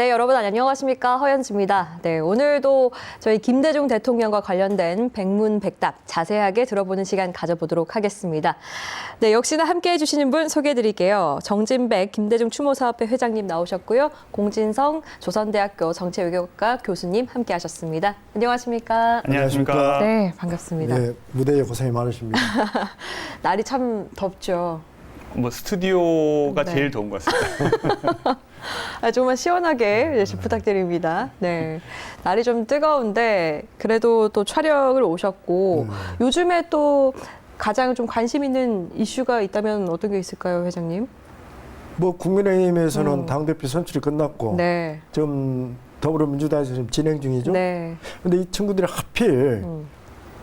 네, 여러분 안녕하십니까? 허연지입니다. 네, 오늘도 저희 김대중 대통령과 관련된 백문백답 자세하게 들어보는 시간 가져보도록 하겠습니다. 네, 역시나 함께 해주시는 분 소개해드릴게요. 정진백 김대중 추모사업회 회장님 나오셨고요. 공진성 조선대학교 정치외교과 교수님 함께 하셨습니다. 안녕하십니까? 안녕하십니까. 네, 반갑습니다. 네, 무대에 고생이 많으십니다. 날이 참 덥죠. 뭐 스튜디오가 네. 제일 더운 것 같습니다. 아, 정말 시원하게 이제 부탁드립니다. 네. 날이 좀 뜨거운데 그래도 또 촬영을 오셨고 요즘에 또 가장 좀 관심 있는 이슈가 있다면 어떤 게 있을까요, 회장님? 뭐 국민의힘에서는 음. 당대표 선출이 끝났고 네. 좀 더불어민주당에서 지금 진행 중이죠. 네. 근데 이 친구들이 하필 음.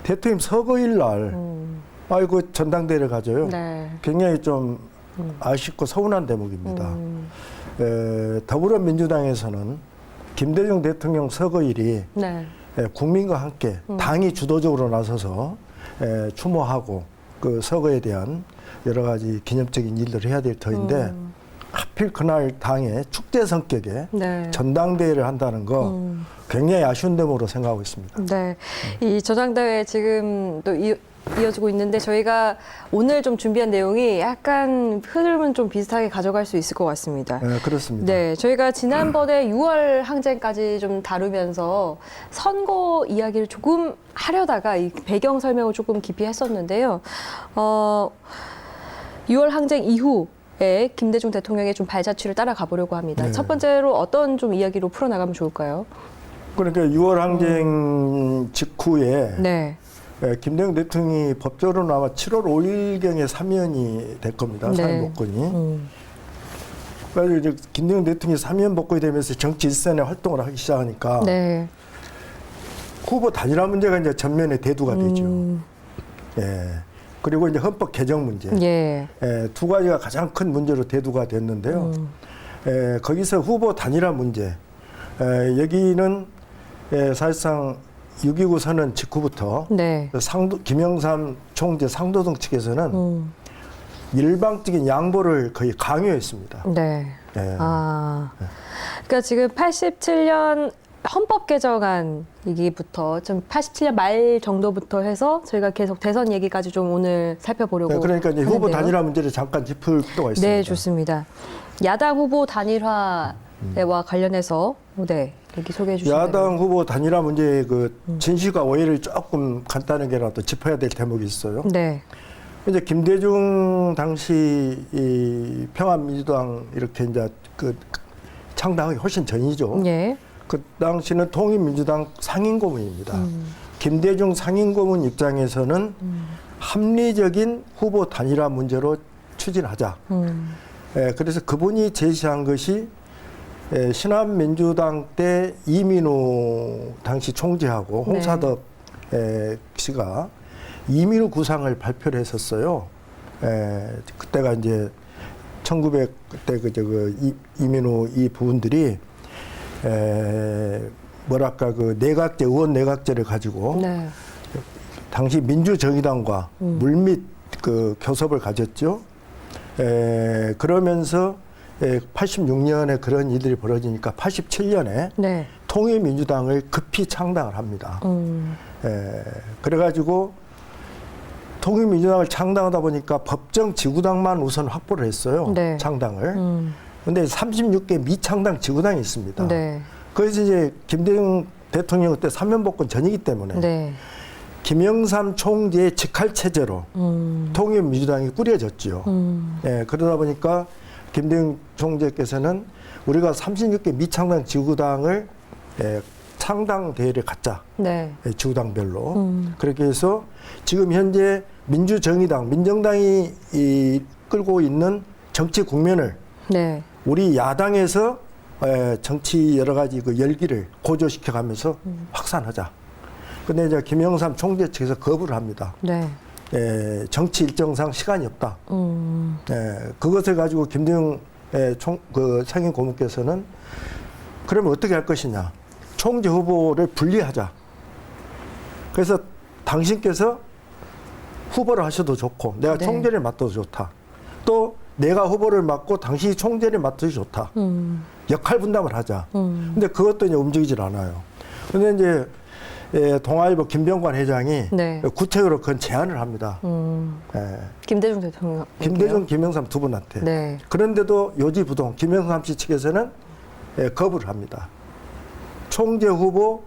대통령 서거일 날 음. 아이고 전당대회를 가져요. 네. 굉장히 좀 음. 아쉽고 서운한 대목입니다. 음. 에, 더불어민주당에서는 김대중 대통령 서거일이 네. 에, 국민과 함께 음. 당이 주도적으로 나서서 에, 추모하고 그 서거에 대한 여러 가지 기념적인 일들을 해야 될 터인데 음. 하필 그날 당에 축제 성격의 네. 전당대회를 한다는 거 음. 굉장히 아쉬운 대목으로 생각하고 있습니다. 네. 이 저장대회 지금 또 이, 이어지고 있는데 저희가 오늘 좀 준비한 내용이 약간 흐름은 좀 비슷하게 가져갈 수 있을 것 같습니다. 네, 그렇습니다. 네, 저희가 지난번에 6월 항쟁까지 좀 다루면서 선거 이야기를 조금 하려다가 이 배경 설명을 조금 깊이 했었는데요. 어, 6월 항쟁 이후 에 김대중 대통령의 좀 발자취를 따라가 보려고 합니다. 네. 첫 번째로 어떤 좀 이야기로 풀어나가면 좋을까요? 그러니까 6월 항쟁 직후에 네. 에, 김대중 대통령이 법적으로는 아마 7월 5일경에 사면이 될 겁니다. 네. 사면 복권이. 음, 그래서 이제 김대중 대통령이 사면 복권이 되면서 정치 일선에 활동을 하기 시작하니까 네. 후보 단일화 문제가 이제 전면에 대두가 되죠. 음, 예. 그리고 이제 헌법 개정 문제. 예. 예, 두 가지가 가장 큰 문제로 대두가 됐는데요. 음, 에, 거기서 후보 단일화 문제. 에, 여기는 에, 사실상 6.29 선언 직후부터 네. 상도, 김영삼 총재 상도동 측에서는 음, 일방적인 양보를 거의 강요했습니다. 네. 예. 아, 그러니까 지금 87년 헌법 개정안 얘기부터 좀 87년 말 정도부터 해서 저희가 계속 대선 얘기까지 좀 오늘 살펴보려고 네, 그러니까 이제 후보. 단일화 문제를 잠깐 짚을 필요가 있습니다. 네, 좋습니다. 야당 후보 단일화 와 관련해서 네 얘기 소개해 주시면 야당 후보 단일화 문제의 그 진실과 오해를 조금 간단하게라도 짚어야 될 대목이 있어요. 네, 이제 김대중 당시 이 평화민주당 이렇게 이제 그 창당하기 훨씬 전이죠. 예, 그 당시는 통일민주당 상임고문입니다. 음. 김대중 상임고문 입장에서는 합리적인 후보 단일화 문제로 추진하자. 음, 예, 그래서 그분이 제시한 것이 예, 신한민주당 때 이민우 당시 총재하고 네. 홍사덕 예, 씨가 이민우 구상을 발표를 했었어요. 예, 그때가 이제 1900 그때 그저 그 이, 이민우 이 부분들이 에, 뭐랄까 그 내각제 의원 내각제를 가지고 네, 당시 민주정의당과 음. 물밑 그 교섭을 가졌죠. 에, 그러면서 에, 86년에 그런 일들이 벌어지니까 87년에 네, 통일민주당을 급히 창당을 합니다. 음, 에, 그래가지고 통일민주당을 창당하다 보니까 법정 지구당만 우선 확보를 했어요. 네. 창당을. 음, 근데 36개 미창당 지구당이 있습니다. 네, 그래서 이제 김대중 대통령 그때 사면복권 전이기 때문에 네, 김영삼 총재의 직할 체제로 음, 통일민주당이 꾸려졌지요. 음, 예, 그러다 보니까 김대중 총재께서는 우리가 36개 미창당 지구당을 예, 창당 대회를 갖자. 네, 예, 지구당별로. 음. 그렇게 해서 지금 현재 민주정의당, 민정당이 이, 끌고 있는 정치 국면을 네, 우리 야당에서 에, 정치 여러 가지 그 열기를 고조시켜 가면서 확산하자. 근데 이제 김영삼 총재 측에서 거부를 합니다. 네, 에, 정치 일정상 시간이 없다. 음, 에, 그것을 가지고 김대중 에, 총, 그 상임 고문께서는 그러면 어떻게 할 것이냐. 총재 후보를 분리하자. 그래서 당신께서 후보를 하셔도 좋고 내가 네. 총재를 맡아도 좋다. 또 내가 후보를 맡고 당신이 총재를 맡듯이 좋다. 음. 역할 분담을 하자. 음. 근데 그것도 이제 움직이질 않아요. 근데 이제 예, 동아일보 김병관 회장이 네. 구체적으로 그건 제안을 합니다. 음. 예, 김대중 대통령. 김대중, 김영삼 두 분한테. 네. 그런데도 요지부동 김영삼 씨 측에서는 예, 거부를 합니다. 총재 후보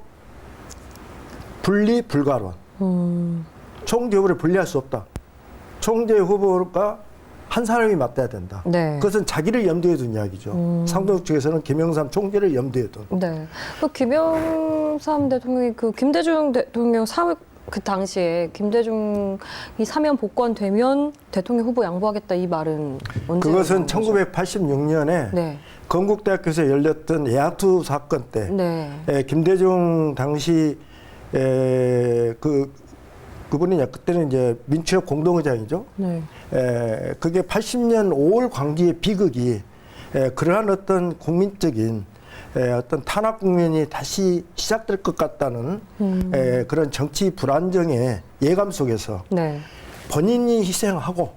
분리 불가론. 음. 총재 후보를 분리할 수 없다. 총재 후보가 한 사람이 맡아야 된다. 네. 그것은 자기를 염두에 둔 이야기죠. 음. 상동 측에서는 김영삼 총재를 염두에 둔. 네. 그 김영삼 대통령이 그 김대중 대통령 사회 그 당시에 김대중이 사면 복권되면 대통령 후보 양보하겠다 이 말은 언제 그것은 나온 거죠? 1986년에 네. 건국대학교에서 열렸던 예하투 사건 때 네. 에, 김대중 당시 에, 그 그분이 그때는 이제 민주협 공동의장이죠. 네. 에, 그게 80년 5월 광주의 비극이 에, 그러한 어떤 국민적인 에, 어떤 탄압 국면이 다시 시작될 것 같다는 음. 에, 그런 정치 불안정의 예감 속에서 네. 본인이 희생하고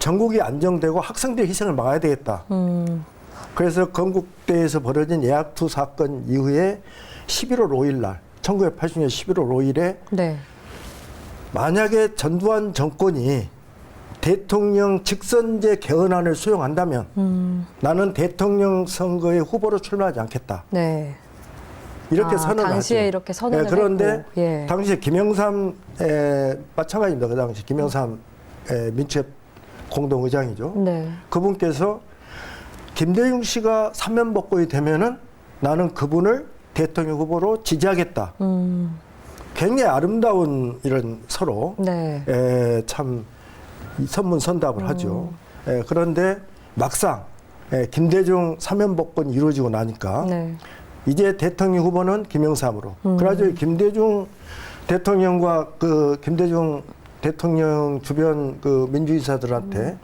전국이 안정되고 학생들의 희생을 막아야 되겠다. 음. 그래서 건국대에서 벌어진 예학투 사건 이후에 11월 5일 날 1980년 11월 5일에 네. 만약에 전두환 정권이 대통령 직선제 개헌안을 수용한다면 음. 나는 대통령 선거에 후보로 출마하지 않겠다. 네. 이렇게 아, 선언을 당시에 하죠. 이렇게 선언을 예, 그런데 예. 당시에 김영삼 에, 마찬가지입니다. 그 당시 김영삼 에, 민주협 공동의장이죠. 네. 그분께서 김대중 씨가 사면복권이 되면은 나는 그분을 대통령 후보로 지지하겠다. 음. 굉장히 아름다운 이런 서로 네. 에, 참 선문선답을 하죠. 에, 그런데 막상 에, 김대중 사면복권이 이루어지고 나니까 네. 이제 대통령 후보는 김영삼으로. 음. 그래가지고 김대중 대통령과 그 김대중 대통령 주변 그 민주인사들한테 음.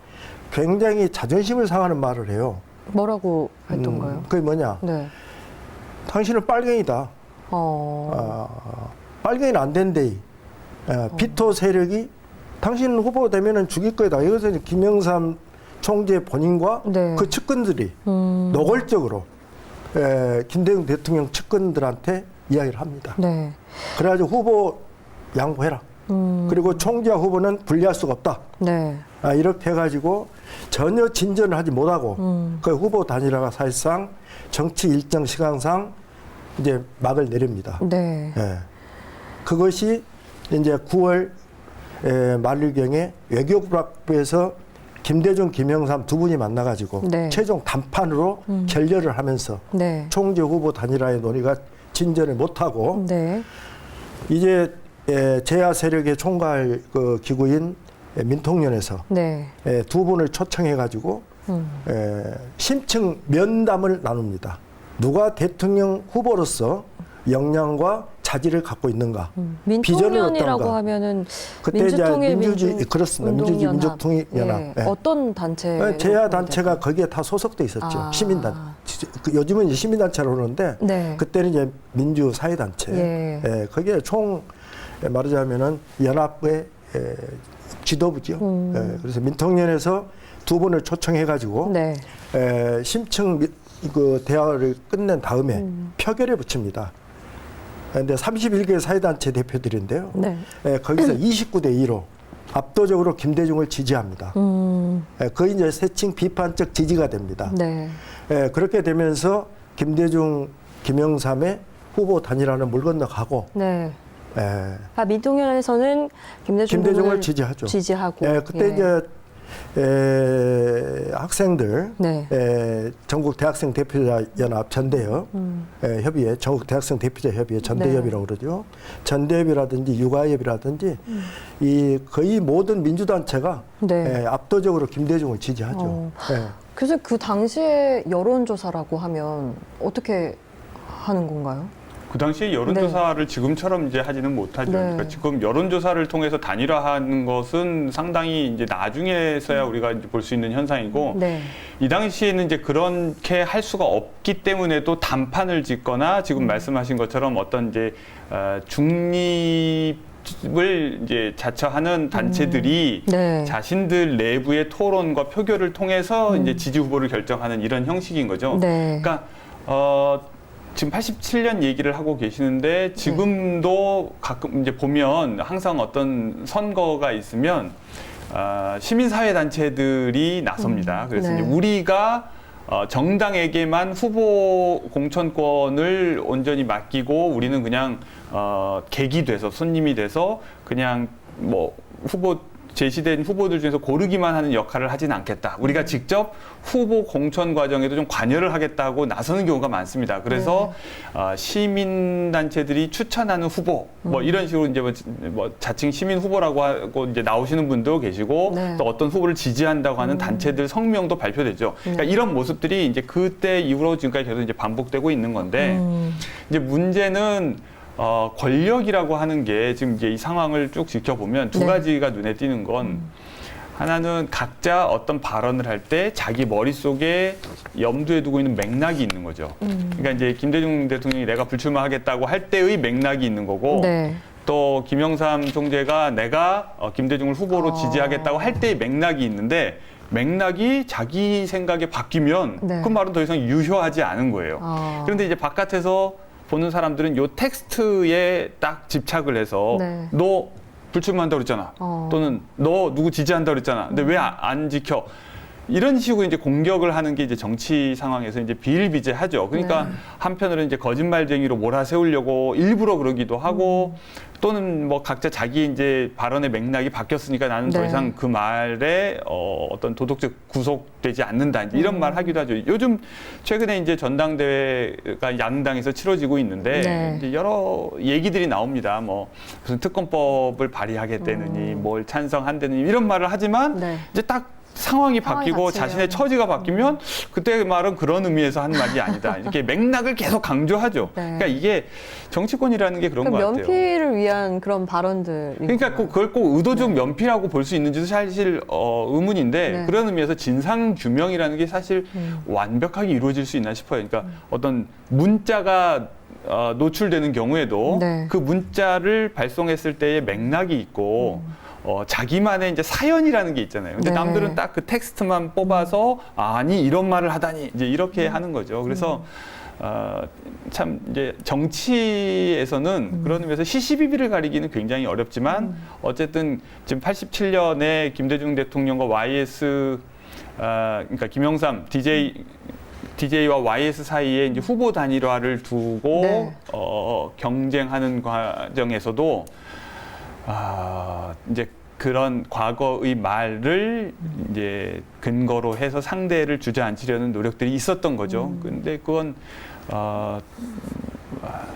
굉장히 자존심을 상하는 말을 해요. 뭐라고 했던가요? 음, 그게 뭐냐? 네. 당신은 빨갱이다. 어. 아, 빨갱이는 안 된대. 아, 비토 세력이 당신 후보 되면은 죽일 거다. 이것은 김영삼 총재 본인과 네. 그 측근들이 음. 노골적으로 에, 김대중 대통령 측근들한테 이야기를 합니다. 네. 그래가지고 후보 양보해라. 음. 그리고 총재 후보는 분리할 수가 없다. 네. 아, 이렇게 해가지고 전혀 진전을 하지 못하고 음. 그 후보 단일화가 사실상 정치 일정 시간상 이제 막을 내립니다. 네. 예. 그것이 이제 9월 에, 말일경에 외교부에서 김대중, 김영삼 두 분이 만나가지고 네. 최종 단판으로 음. 결렬을 하면서 네. 총재 후보 단일화의 논의가 진전을 못하고 네. 이제 에, 제야 세력의 총괄 그 기구인 에, 민통련에서 네. 에, 두 분을 초청해가지고 음. 에, 심층 면담을 나눕니다. 누가 대통령 후보로서 역량과 자질을 갖고 있는가? 음. 비전은 민통련이라고 어떤가? 하면은 그때 이제 민주주의 민중 그렇습니다. 민주주의 운동연합. 민주통일연합. 예. 예. 어떤 단체? 제야 단체가 거기에 다 소속돼 있었죠. 아. 시민단. 그 요즘은 이제 시민단체로 그러는데 네. 그때는 이제 민주사회단체. 예. 예, 거기에 총 예, 말하자면은 연합의 예, 지도부죠. 음. 예, 그래서 민통련에서 두 분을 초청해가지고 네. 에, 심층 미- 그 대화를 끝낸 다음에 음. 표결에 붙입니다. 그런데 31개 사회단체 대표들인데요. 네. 에, 거기서 29대 2로 압도적으로 김대중을 지지합니다. 음. 에, 거의 이제 세칭 비판적 지지가 됩니다. 네. 에, 그렇게 되면서 김대중, 김영삼의 후보 단일화는 물 건너가고 네. 에, 아, 민통연에서는 김대중 김대중을 지지하죠. 지지하고. 에, 그때 예. 이제 에, 학생들 네. 에, 전국 대학생 대표자 연합 전대협 음. 에, 협의회 전국 대학생 대표자 협의회 전대협이라고 그러죠. 전대협이라든지 육아협이라든지 이 거의 모든 민주단체가 음. 네. 에, 압도적으로 김대중을 지지하죠. 어. 예. 그래서 그 당시에 여론조사라고 하면 어떻게 하는 건가요? 그 당시에 여론조사를 지금처럼 이제 하지는 못하죠. 네. 그러니까 지금 여론조사를 통해서 단일화하는 것은 상당히 이제 나중에서야 우리가 볼 수 있는 현상이고 네. 이 당시에는 이제 그렇게 할 수가 없기 때문에 또 단판을 짓거나 음. 지금 말씀하신 것처럼 어떤 이제 어, 중립 을 이제 자처하는 단체들이 네. 자신들 내부의 토론과 표결을 통해서 이제 지지 후보를 결정하는 이런 형식인 거죠. 음. 네. 그러니까 어 지금 87년 얘기를 하고 계시는데 지금도 가끔 이제 보면 항상 어떤 선거가 있으면 아, 시민사회 단체들이 나섭니다. 그래서 네. 이제 우리가 어, 정당에게만 후보 공천권을 온전히 맡기고 우리는 그냥 어, 객이 돼서 손님이 돼서 그냥 뭐 후보 제시된 후보들 중에서 고르기만 하는 역할을 하진 않겠다. 우리가 직접 후보 공천 과정에도 좀 관여를 하겠다고 나서는 경우가 많습니다. 그래서 어, 시민 단체들이 추천하는 후보 뭐 이런 식으로 이제 뭐, 뭐 자칭 시민 후보라고 하고 이제 나오시는 분도 계시고 네. 또 어떤 후보를 지지한다고 하는 단체들 성명도 발표되죠. 그러니까 네. 이런 모습들이 이제 그때 이후로 지금까지 계속 이제 반복되고 있는 건데 음. 이제 문제는 어, 권력이라고 하는 게 지금 이제 이 상황을 쭉 지켜보면 두 네. 가지가 눈에 띄는 건 하나는 각자 어떤 발언을 할 때 자기 머릿속에 염두에 두고 있는 맥락이 있는 거죠. 음. 그러니까 이제 김대중 대통령이 내가 불출마하겠다고 할 때의 맥락이 있는 거고 네. 또 김영삼 총재가 내가 어, 김대중을 후보로 어. 지지하겠다고 할 때의 맥락이 있는데 맥락이 자기 생각에 바뀌면 네. 그 말은 더 이상 유효하지 않은 거예요. 아. 그런데 이제 바깥에서 보는 사람들은 요 텍스트에 딱 집착을 해서 네. 너 불출마한다 그랬잖아. 어. 음. 또는 너 누구 지지한다 그랬잖아. 근데 왜 안 지켜? 이런 식으로 이제 공격을 하는 게 이제 정치 상황에서 이제 비일비재하죠. 그러니까 네. 한편으로는 이제 거짓말쟁이로 몰아세우려고 일부러 그러기도 하고 또는 뭐 각자 자기 이제 발언의 맥락이 바뀌었으니까 나는 더 네. 이상 그 말에 어, 어떤 도덕적 구속되지 않는다 이런 음. 말 하기도 하죠. 요즘 최근에 이제 전당대회가 양당에서 치러지고 있는데 네. 이제 여러 얘기들이 나옵니다. 뭐 무슨 특검법을 발의하겠다느니 뭘 찬성한다느니 이런 말을 하지만 네. 이제 딱 상황이 상황이 바뀌고 닥치면. 자신의 처지가 바뀌면 그때 말은 그런 의미에서 한 말이 아니다. 이렇게 맥락을 계속 강조하죠. 네. 그러니까 이게 정치권이라는 게 그런 것 그럼 같아요. 면피를 위한 그런 발언들. 그러니까 꼭 그걸 꼭 의도적 면피라고 볼 수 있는지도 사실 어, 의문인데 네. 그런 의미에서 진상 규명이라는 게 사실 음. 완벽하게 이루어질 수 있나 싶어요. 그러니까 어떤 문자가 어, 노출되는 경우에도 네. 그 문자를 발송했을 때의 맥락이 있고 어, 자기만의 이제 사연이라는 게 있잖아요. 근데 네. 남들은 딱 그 텍스트만 뽑아서 아니 이런 말을 하다니 이제 이렇게 음. 하는 거죠. 그래서 어, 참 이제 정치에서는 음. 그런 의미에서 시시비비를 가리기는 굉장히 어렵지만 어쨌든 지금 87년에 김대중 대통령과 YS 아 그러니까 김영삼 DJ DJ와 YS 사이에 이제 후보 단일화를 두고 네. 어, 경쟁하는 과정에서도 아, 이제 그런 과거의 말을 이제 근거로 해서 상대를 주저앉히려는 노력들이 있었던 거죠. 근데 그건 어, 아,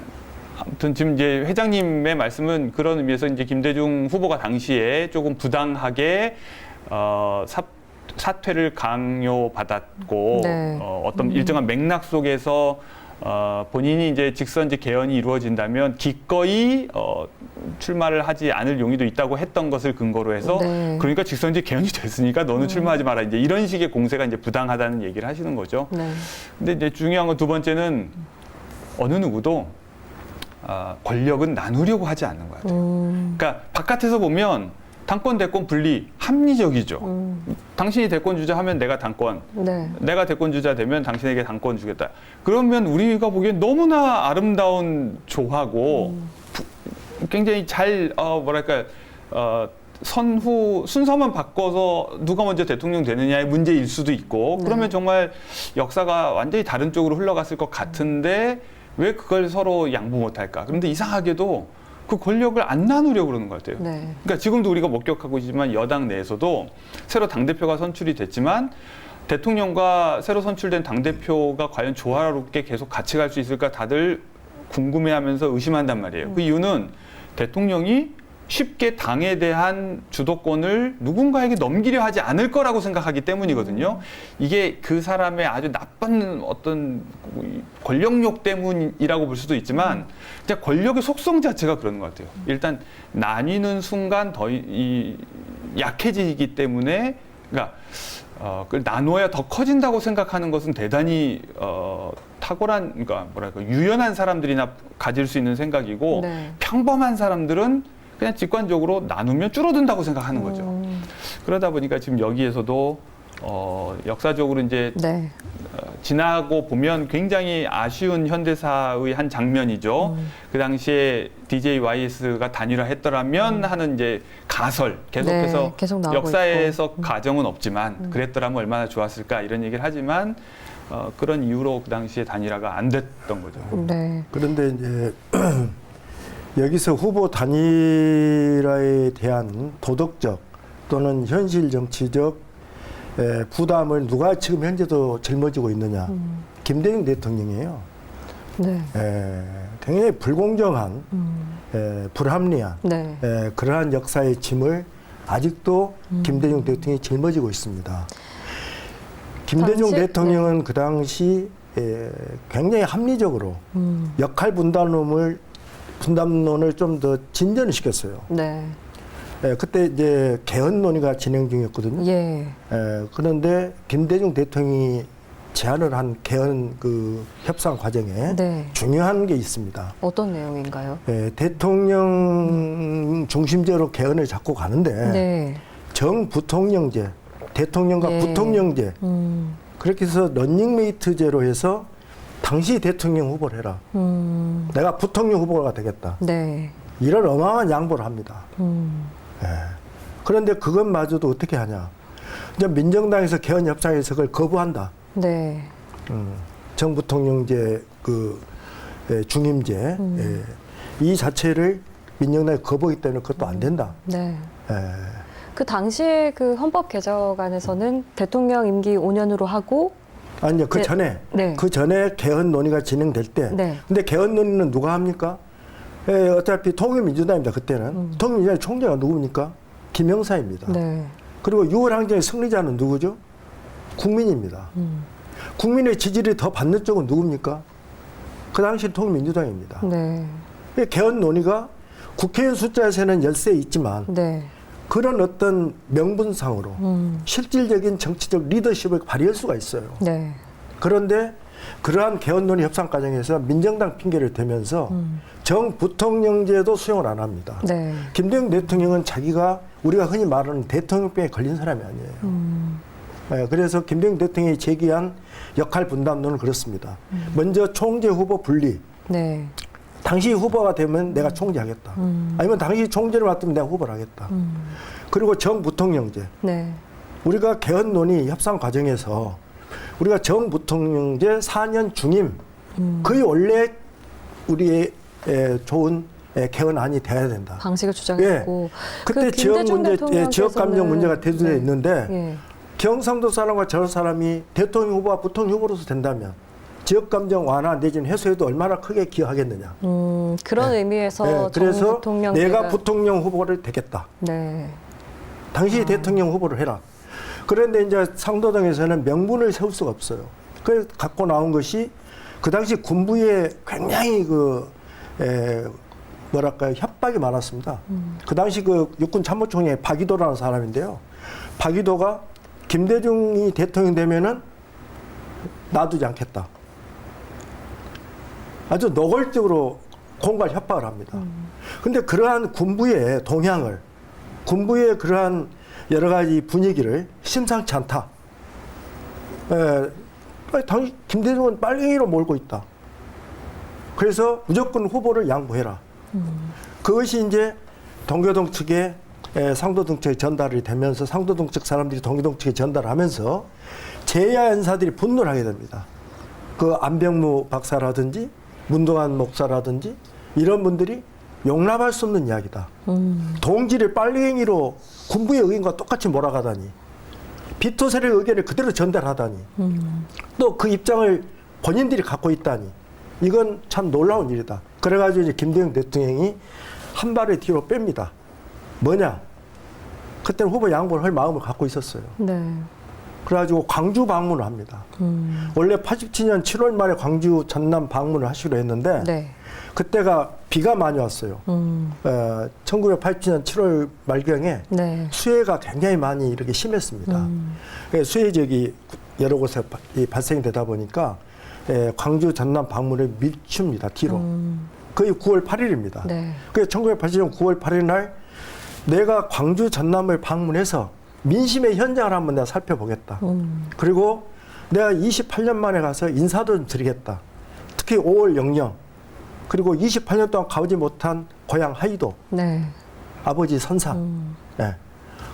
아무튼 지금 이제 회장님의 말씀은 그런 의미에서 이제 김대중 후보가 당시에 조금 부당하게 어, 사, 사퇴를 강요받았고 네. 어, 어떤 일정한 맥락 속에서 어, 본인이 이제 직선제 개헌이 이루어진다면 기꺼이 어, 출마를 하지 않을 용의도 있다고 했던 것을 근거로 해서 네. 그러니까 직선제 개헌이 됐으니까 너는 출마하지 마라 이제 이런 식의 공세가 이제 부당하다는 얘기를 하시는 거죠. 네. 근데 이제 중요한 건 두 번째는 어느 누구도 아, 권력은 나누려고 하지 않는 것 같아요. 음. 그러니까 바깥에서 보면 당권 대권 분리 합리적이죠. 음. 당신이 대권 주자 하면 내가 당권, 네. 내가 대권 주자 되면 당신에게 당권 주겠다. 그러면 우리가 보기엔 너무나 아름다운 조하고 부- 굉장히 잘 어, 뭐랄까 어, 선후 순서만 바꿔서 누가 먼저 대통령 되느냐의 문제일 수도 있고 네. 그러면 정말 역사가 완전히 다른 쪽으로 흘러갔을 것 같은데 왜 그걸 서로 양보 못할까? 그런데 이상하게도 그 권력을 안 나누려고 그러는 것 같아요. 네. 그러니까 지금도 우리가 목격하고 있지만 여당 내에서도 새로 당대표가 선출이 됐지만 대통령과 새로 선출된 당대표가 과연 조화롭게 계속 같이 갈 수 있을까 다들 궁금해하면서 의심한단 말이에요. 그 이유는 대통령이 쉽게 당에 대한 주도권을 누군가에게 넘기려 하지 않을 거라고 생각하기 때문이거든요. 이게 그 사람의 아주 나쁜 어떤 권력욕 때문이라고 볼 수도 있지만 진짜 권력의 속성 자체가 그런 것 같아요. 일단 나뉘는 순간 더 이 약해지기 때문에 그러니까 어, 그걸 나눠야 더 커진다고 생각하는 것은 대단히 어, 탁월한 그러니까 뭐랄까 유연한 사람들이나 가질 수 있는 생각이고 네. 평범한 사람들은 그냥 직관적으로 나누면 줄어든다고 생각하는 거죠. 음, 그러다 보니까 지금 여기에서도 어, 역사적으로 이제 네. 어, 지나고 보면 굉장히 아쉬운 현대사의 한 장면이죠. 음. 그 당시에 DJ YS가 단일화했더라면 하는 이제 가설 계속해서 네, 계속 나오고 역사에서 있고. 음. 가정은 없지만 그랬더라면 얼마나 좋았을까 이런 얘기를 하지만 어, 그런 이유로 그 당시에 단일화가 안 됐던 거죠. 네. 그런데 이제 여기서 후보 단일화에 대한 도덕적 또는 현실 정치적 에, 부담을 누가 지금 현재도 짊어지고 있느냐? 음. 김대중 대통령이에요. 네. 에, 굉장히 불공정한, 음, 에, 불합리한 네. 에, 그러한 역사의 짐을 아직도 음. 김대중 대통령이 짊어지고 있습니다. 김대중 당시- 대통령은 그 당시 에, 굉장히 합리적으로 음, 역할 분담론을 분담론을 좀 더 진전을 시켰어요. 네. 에, 그때 이제 개헌 논의가 진행 중이었거든요. 예. 에, 그런데 김대중 대통령이 제안을 한 개헌 그 협상 과정에 네. 중요한 게 있습니다. 어떤 내용인가요? 에, 대통령 중심제로 개헌을 잡고 가는데 네. 정부통령제, 대통령과 예. 부통령제 음, 그렇게 해서 런닝메이트제로 해서 당시 대통령 후보를 해라. 음, 내가 부통령 후보가 되겠다. 네. 이런 어마어마한 양보를 합니다. 음, 예. 그런데 그것마저도 어떻게 하냐. 이제 민정당에서 개헌 협상에서 그걸 거부한다. 네. 음, 정부통령제 그 예, 중임제 음. 예, 이 자체를 민정당이 거부하기 때문에 그것도 안 된다. 네. 예. 그 당시에 그 헌법 개정안에서는 대통령 임기 5년으로 하고 아니요 그 네. 전에 네. 그 전에 개헌 논의가 진행될 때. 네. 근데 개헌 논의는 누가 합니까? 예, 어차피 통일민주당입니다. 그때는 음. 통일민주당 총재가 누굽니까? 김영사입니다. 네. 그리고 6월 항쟁의 승리자는 누구죠? 국민입니다. 음, 국민의 지지를 더 받는 쪽은 누굽니까? 그 당시 통일민주당입니다. 네. 이 개헌 논의가 국회의원 숫자에서는 열세 있지만 네. 그런 어떤 명분상으로 음, 실질적인 정치적 리더십을 발휘할 수가 있어요. 네. 그런데 그러한 개헌 논의 협상 과정에서 민정당 핑계를 대면서 음, 정부통령제도 수용을 안 합니다. 네. 김대중 대통령은 자기가 우리가 흔히 말하는 대통령병에 걸린 사람이 아니에요. 음, 예, 그래서 김대중 대통령이 제기한 역할 분담론은 그렇습니다. 먼저 총재 후보 분리. 네. 당시 후보가 되면 내가 총재하겠다. 음, 아니면 당시 총재를 맡으면 내가 후보를 하겠다. 음, 그리고 정부통령제. 네. 우리가 개헌 논의 협상 과정에서 우리가 정부통령제 4년 중임 음, 그게 원래 우리의 에, 좋은 에, 개헌안이 돼야 된다. 방식을 주장했고 그때 그 지역 문제, 예, 지역 감정 문제가 대두되어 네. 있는데 예. 경상도 사람과 저 사람이 대통령 후보와 부통령 후보로서 된다면 지역 감정 완화 내지는 해소에도 얼마나 크게 기여하겠느냐. 음, 그런 네. 의미에서 예, 정 그래서 대통령 내가 부통령 후보를 되겠다. 네. 당시 아. 대통령 후보를 해라. 그런데 이제 상도동에서는 명분을 세울 수가 없어요. 그래서 갖고 나온 것이 그 당시 군부에 굉장히 그, 에, 뭐랄까요, 협박이 많았습니다. 음. 그 당시 그 육군 참모총장의 박이도라는 사람인데요. 박이도가 김대중이 대통령 되면은 놔두지 않겠다. 아주 노골적으로 공갈 협박을 합니다. 근데 그러한 군부의 동향을 군부의 그러한 여러 가지 분위기를 심상치 않다. 에, 아니, 당시 김대중은 빨갱이로 몰고 있다. 그래서 무조건 후보를 양보해라. 그것이 이제 동교동 측에 에, 상도동 측에 전달이 되면서 상도동 측 사람들이 동교동 측에 전달하면서 제야 연사들이 분노를 하게 됩니다. 그 안병무 박사라든지 문동환 목사라든지 이런 분들이 용납할 수 없는 이야기다. 음, 동지를 빨갱이로 군부의 의견과 똑같이 몰아가다니 비토셀의 의견을 그대로 전달하다니 음, 또그 입장을 본인들이 갖고 있다니 이건 참 놀라운 일이다. 그래가지고 이제 김대중 대통령이 한 발을 뒤로 뺍니다. 뭐냐? 그때는 후보 양보를 할 마음을 갖고 있었어요. 네. 그래가지고 광주 방문을 합니다. 음, 원래 87년 7월 말에 광주 전남 방문을 하기로 했는데 네. 그때가 비가 많이 왔어요. 음, 어, 1987년 7월 말경에 네. 수해가 굉장히 많이 이렇게 심했습니다. 음, 예, 수해 지역이 여러 곳에 발생이 되다 보니까 예, 광주 전남 방문을 밀춥니다 뒤로. 음, 거의 9월 8일입니다. 네. 그 1980년 9월 8일 날 내가 광주 전남을 방문해서 민심의 현장을 한번 내가 살펴보겠다. 음. 그리고 내가 28년 만에 가서 인사도 좀 드리겠다. 특히 5월 영령 그리고 28년 동안 가보지 못한 고향 하이도 네. 아버지 선사. 음. 예.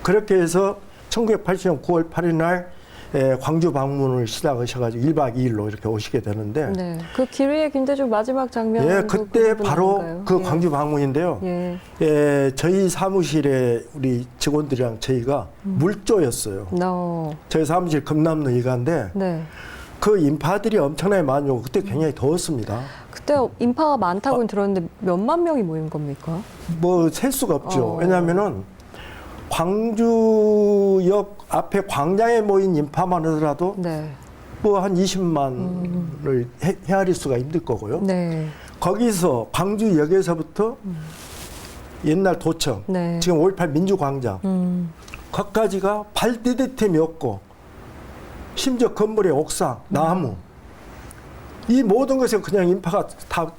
그렇게 해서 1980년 9월 8일 날 예, 광주 방문을 시작하셔가지고 1박 2일로 이렇게 오시게 되는데 네. 그 기회에 김대중 마지막 장면. 예, 그때 바로 그 광주 방문인데요. 예. 예, 저희 사무실에 우리 직원들이랑 저희가 음. 물조였어요. No. 저희 사무실 금남로 이가인데 네. 그 인파들이 엄청나게 많이 오고 그때 굉장히 더웠습니다. 그때 인파가 아. 많다고는 들었는데 몇만 명이 모인 겁니까? 뭐 셀 수가 없죠. 어. 왜냐하면은 광주역 앞에 광장에 모인 인파만 하더라도 네. 뭐한 20만을 헤아릴 수가 힘들 거고요. 네. 거기서 광주역에서부터 옛날 도청, 네. 지금 5.18 민주광장, 음. 거기까지가 발 디딜 틈이 없고 심지어 건물의 옥상, 나무 이 모든 것에 그냥 인파가 다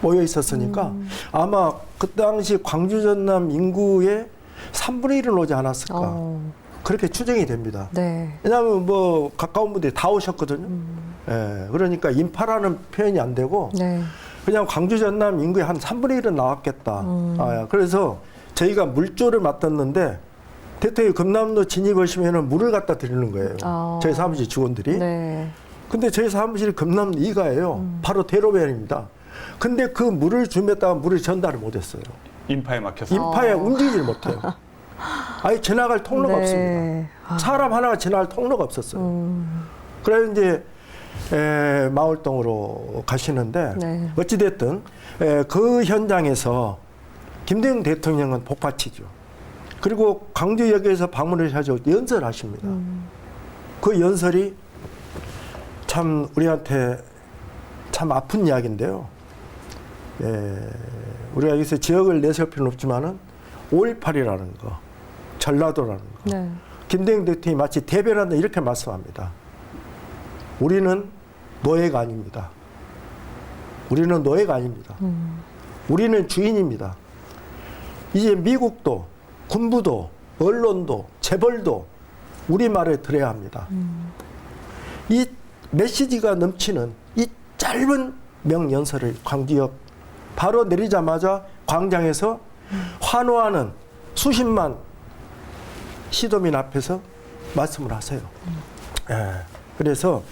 모여 있었으니까 아마 그 당시 광주 전남 인구의 3분의 1은 오지 않았을까 어. 그렇게 추정이 됩니다. 네. 왜냐하면 뭐 가까운 분들이 다 오셨거든요. 예, 그러니까 인파라는 표현이 안 되고 네. 그냥 광주 전남 인구의 한 3분의 1은 나왔겠다. 음. 아, 그래서 저희가 물조를 맡았는데 대통령 금남로 진입하시면은 물을 갖다 드리는 거예요. 아. 저희 사무실 직원들이. 네. 근데 저희 사무실이 금남로 2가예요. 바로 대로변입니다. 근데 그 물을 주면다가 물을 전달을 못했어요. 인파에 막혀서. 인파에 어. 움직이질 못해요. 아예 지나갈 통로가 네. 없습니다. 아. 사람 하나가 지나갈 통로가 없었어요. 음. 그래서 이제 에, 마을동으로 가시는데 네. 어찌됐든 에, 그 현장에서 김대중 대통령은 복받치죠. 그리고 광주역에서 방문을 하죠. 연설하십니다. 음. 그 연설이 참 우리한테 참 아픈 이야기인데요. 예, 우리가 여기서 지역을 내세울 필요는 없지만은 5.18이라는 거, 전라도라는 거, 네. 김대중 대통령이 마치 대변한다 이렇게 말씀합니다. 우리는 노예가 아닙니다. 우리는 노예가 아닙니다. 음. 우리는 주인입니다. 이제 미국도 군부도 언론도 재벌도 우리 말을 들어야 합니다. 이 메시지가 넘치는 이 짧은 명연설을 광주역 바로 내리자마자 광장에서 환호하는 수십만 시도민 앞에서 말씀을 하세요. 예. 그래서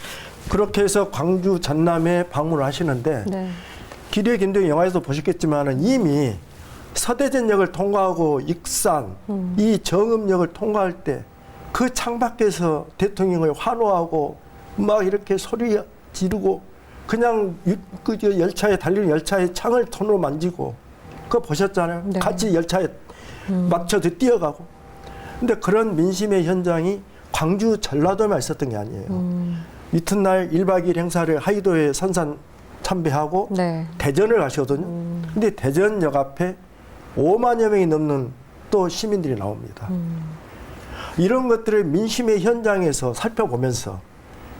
그렇게 해서 광주 전남에 방문을 하시는데 네. 기리의 김대중 영화에서 보셨겠지만은 이미 서대전역을 통과하고 익산 음. 이 정읍역을 통과할 때 그 창밖에서 대통령을 환호하고 막 이렇게 소리 지르고 그냥 유- 그저 열차에 달리는 열차의 창을 손으로 만지고 그거 보셨잖아요. 네. 같이 열차에 맞춰서 뛰어가고. 근데 그런 민심의 현장이 광주 전라도에만 있었던 게 아니에요. 음. 이튿날 1박 2일 행사를 하이도에 선산 참배하고 네. 대전을 가시거든요. 음. 근데 대전역 앞에 5만여 명이 넘는 또 시민들이 나옵니다. 음. 이런 것들을 민심의 현장에서 살펴보면서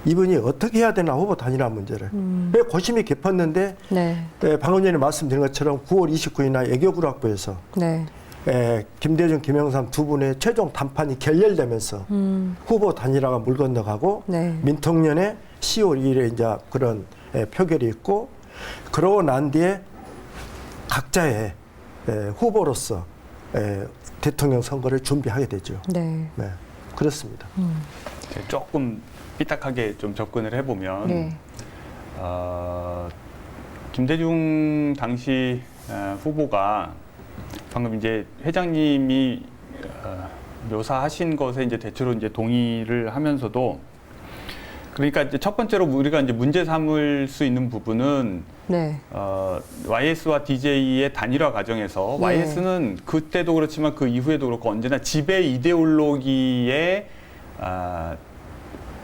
이분이 어떻게 해야 되나 후보 단일화 문제를 음. 왜 고심이 깊었는데 네. 에, 방금 전에 말씀드린 것처럼 9월 29일 날 애교구락부에서 네. 에, 김대중, 김영삼 두 분의 최종 담판이 결렬되면서 음. 후보 단일화가 물 건너가고 네. 민통년에 10월 2일에 이제 그런 에, 표결이 있고 그러고 난 뒤에 각자의 에, 후보로서 에, 대통령 선거를 준비하게 되죠. 네. 네, 그렇습니다. 음. 조금 삐딱하게 좀 접근을 해보면 네. 어, 김대중 당시 어, 후보가 방금 이제 회장님이 어, 묘사하신 것에 이제 대체로 이제 동의를 하면서도 그러니까 이제 첫 번째로 우리가 이제 문제 삼을 수 있는 부분은 네. 어, YS와 DJ의 단일화 과정에서 예. YS는 그때도 그렇지만 그 이후에도 그렇고 언제나 지배 이데올로기에 아,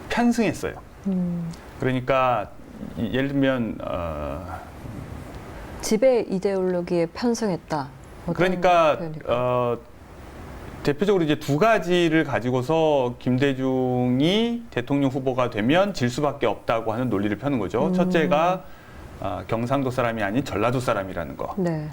편승했어요. 음. 그러니까 이- 예를 들면 어, 지배 이데올로기에 편승했다. 그러니까 표현일까요? 어, 대표적으로 이제 두 가지를 가지고서 김대중이 대통령 후보가 되면 질 수밖에 없다고 하는 논리를 펴는 거죠. 음. 첫째가 아, 경상도 사람이 아닌 전라도 사람이라는 거. 네.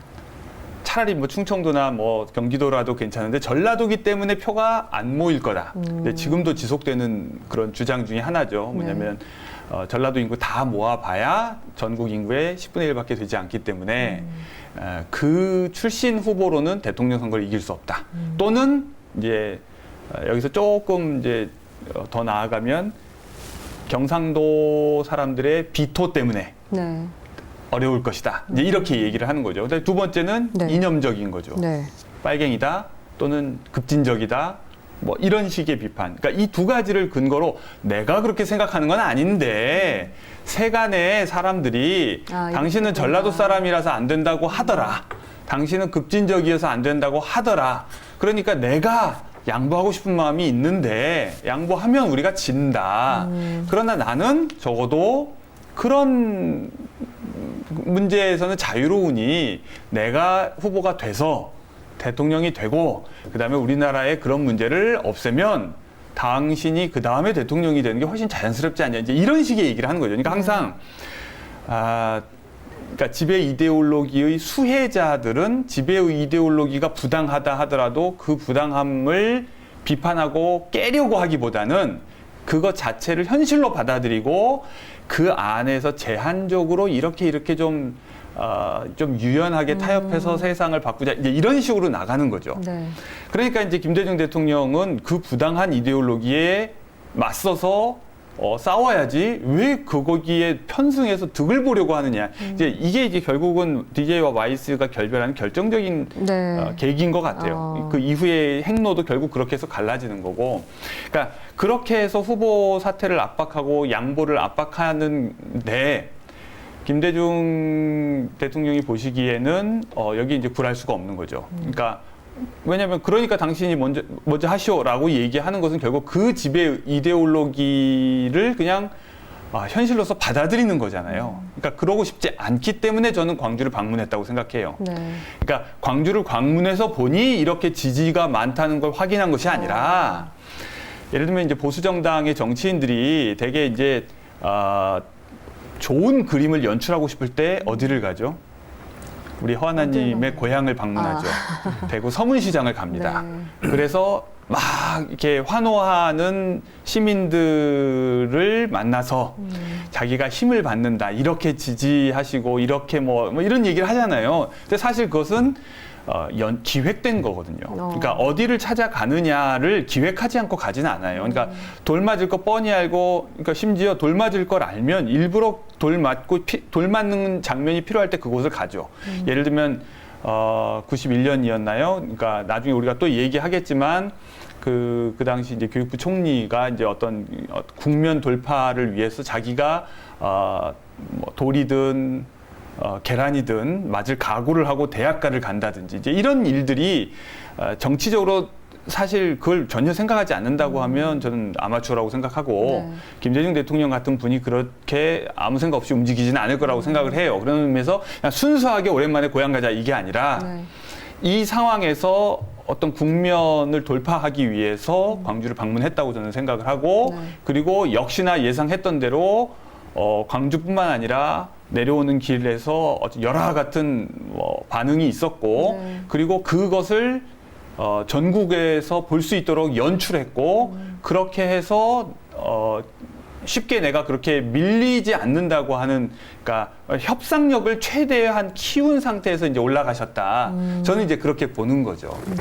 차라리 뭐 충청도나 뭐 경기도라도 괜찮은데 전라도기 때문에 표가 안 모일 거다. 음. 근데 지금도 지속되는 그런 주장 중에 하나죠. 뭐냐면 네. 어, 전라도 인구 다 모아봐야 전국 인구의 10분의 1밖에 되지 않기 때문에 음. 어, 그 출신 후보로는 대통령 선거를 이길 수 없다. 음. 또는 이제 어, 여기서 조금 이제 어, 더 나아가면 경상도 사람들의 비토 때문에 네. 어려울 것이다. 이제 이렇게 얘기를 하는 거죠. 근데 두 번째는 네. 이념적인 거죠. 네. 빨갱이다 또는 급진적이다. 뭐 이런 식의 비판. 그러니까 이 두 가지를 근거로 내가 그렇게 생각하는 건 아닌데 세간의 사람들이 아, 당신은 전라도. 사람이라서 안 된다고 하더라. 당신은 급진적이어서 안 된다고 하더라. 그러니까 내가 양보하고 싶은 마음이 있는데 양보하면 우리가 진다. 음. 그러나 나는 적어도 그런 문제에서는 자유로우니 내가 후보가 돼서 대통령이 되고 그다음에 우리나라의 그런 문제를 없애면 당신이 그 다음에 대통령이 되는 게 훨씬 자연스럽지 않냐 이제 이런 식의 얘기를 하는 거죠. 그러니까 항상 아 그러니까 지배 이데올로기의 수혜자들은 지배 이데올로기가 부당하다 하더라도 그 부당함을 비판하고 깨려고 하기보다는 그것 자체를 현실로 받아들이고 그 안에서 제한적으로 이렇게 이렇게 좀, 어, 좀 유연하게 타협해서 세상을 바꾸자. 이제 이런 식으로 나가는 거죠. 네. 그러니까 이제 김대중 대통령은 그 부당한 이데올로기에 맞서서 어, 싸워야지 왜 그거기에 편승해서 득을 보려고 하느냐. 이제 이게 이제 결국은 DJ와 와이스가 결별하는 결정적인 네. 어, 계기인 것 같아요. 어. 그 이후의 행로도 결국 그렇게 해서 갈라지는 거고. 그러니까 그렇게 해서 후보 사퇴를 압박하고 양보를 압박하는데 김대중 대통령이 보시기에는 어, 여기 이제 굴할 수가 없는 거죠. 그러니까 왜냐하면 그러니까 당신이 먼저 먼저 하시오라고 얘기하는 것은 결국 그 지배 이데올로기를 그냥 아, 현실로서 받아들이는 거잖아요. 그러니까 그러고 싶지 않기 때문에 저는 광주를 방문했다고 생각해요. 네. 그러니까 광주를 방문해서 보니 이렇게 지지가 많다는 걸 확인한 것이 아니라 예를 들면 이제 보수 정당의 정치인들이 되게 이제 아 좋은 그림을 연출하고 싶을 때 어디를 가죠? 우리 허하나님의 고향을 방문하죠. 대구 서문시장을 갑니다. 네. 그래서 막 이렇게 환호하는 시민들을 만나서 자기가 힘을 받는다 이렇게 지지하시고 이렇게 뭐, 뭐 이런 얘기를 하잖아요. 근데 사실 그것은 어, 연, 기획된 거거든요. 그러니까 어디를 찾아가느냐를 기획하지 않고 가지는 않아요. 그러니까 돌 맞을 거 뻔히 알고, 그러니까 심지어 돌 맞을 걸 알면 일부러 돌 맞고 피- 돌 맞는 장면이 필요할 때 그곳을 가죠. 예를 들면 어, 91년이었나요? 그러니까 나중에 우리가 또 얘기하겠지만 그, 그 당시 이제 교육부 총리가 이제 어떤 어, 국면 돌파를 위해서 자기가 어, 뭐 돌이든 어, 계란이든 맞을 각오를 하고 대학가를 간다든지 이제 이런 일들이 어, 정치적으로 사실 그걸 전혀 생각하지 않는다고 하면 저는 아마추어라고 생각하고 네. 김대중 대통령 같은 분이 그렇게 아무 생각 없이 움직이지는 않을 거라고 생각을 해요. 그런 의미에서 그냥 순수하게 오랜만에 고향 가자 이게 아니라 네. 이 상황에서 어떤 국면을 돌파하기 위해서 광주를 방문했다고 저는 생각을 하고 네. 그리고 역시나 예상했던 대로 어, 광주뿐만 아니라 내려오는 길에서 열화 같은 뭐 반응이 있었고 네. 그리고 그것을 어, 전국에서 볼 수 있도록 연출했고 그렇게 해서 어, 쉽게 내가 그렇게 밀리지 않는다고 하는 그러니까 협상력을 최대한 키운 상태에서 이제 올라가셨다. 저는 이제 그렇게 보는 거죠.